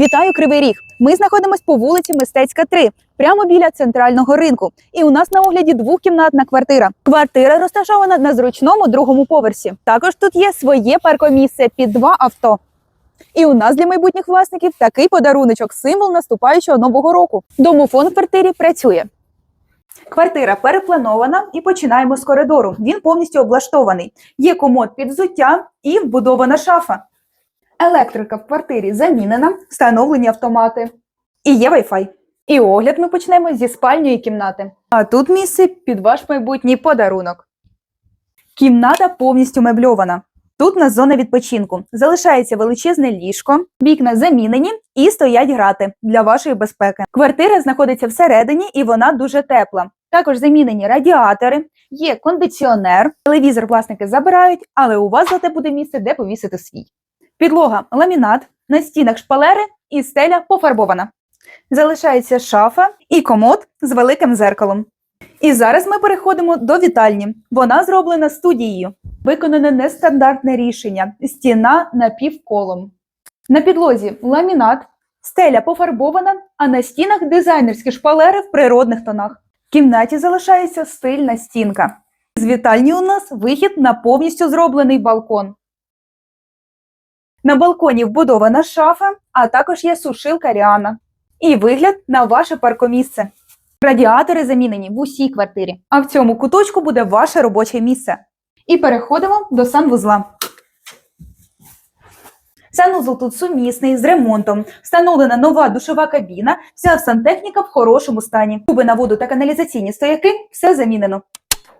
Вітаю Кривий Ріг. Ми знаходимося по вулиці Мистецька 3, прямо біля центрального ринку. І у нас на огляді двохкімнатна квартира. Квартира розташована на зручному другому поверсі. Також тут є своє паркомісце під два авто. І у нас для майбутніх власників такий подаруночок, символ наступаючого нового року. Домофон в квартирі працює. Квартира перепланована і починаємо з коридору. Він повністю облаштований. Є комод під взуття і вбудована шафа. Електрика в квартирі замінена, встановлені автомати. І є Wi-Fi. І огляд ми почнемо зі спальньої кімнати. А тут місце під ваш майбутній подарунок. Кімната повністю мебльована. Тут у нас зона відпочинку. Залишається величезне ліжко, вікна замінені і стоять грати для вашої безпеки. Квартира знаходиться всередині і вона дуже тепла. Також замінені радіатори, є кондиціонер, телевізор власники забирають, але у вас зате буде місце, де повісити свій. Підлога ламінат, на стінах шпалери і стеля пофарбована. Залишається шафа і комод з великим зеркалом. І зараз ми переходимо до вітальні. Вона зроблена студією. Виконане нестандартне рішення: стіна напівколом. На підлозі ламінат, стеля пофарбована, а на стінах дизайнерські шпалери в природних тонах. В кімнаті залишається стильна стінка. З вітальні у нас вихід на повністю зроблений балкон. На балконі вбудована шафа, а також є сушилка Ріана. І вигляд на ваше паркомісце. Радіатори замінені в усій квартирі, а в цьому куточку буде ваше робоче місце. І переходимо до санвузла. Санвузол тут сумісний з ремонтом, встановлена нова душова кабіна, вся сантехніка в хорошому стані. Туби на воду та каналізаційні стояки все замінено.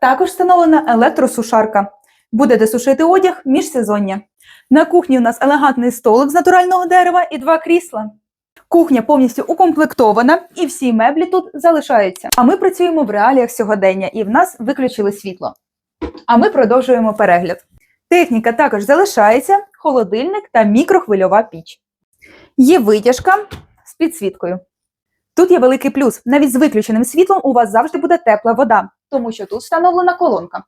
Також встановлена електросушарка. Буде де сушити одяг міжсезоння. На кухні у нас елегантний столик з натурального дерева і два крісла. Кухня повністю укомплектована, і всі меблі тут залишаються. А ми працюємо в реаліях сьогодення, і в нас виключили світло. А ми продовжуємо перегляд. Техніка також залишається, холодильник та мікрохвильова піч. Є витяжка з підсвіткою. Тут є великий плюс. Навіть з виключеним світлом у вас завжди буде тепла вода, тому що тут встановлена колонка.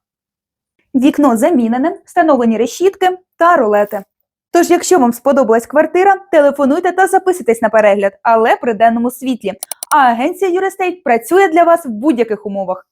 Вікно замінене, встановлені решітки та рулети. Тож, якщо вам сподобалась квартира, телефонуйте та записуйтесь на перегляд, але при денному світлі. А агенція Юрестейт працює для вас в будь-яких умовах.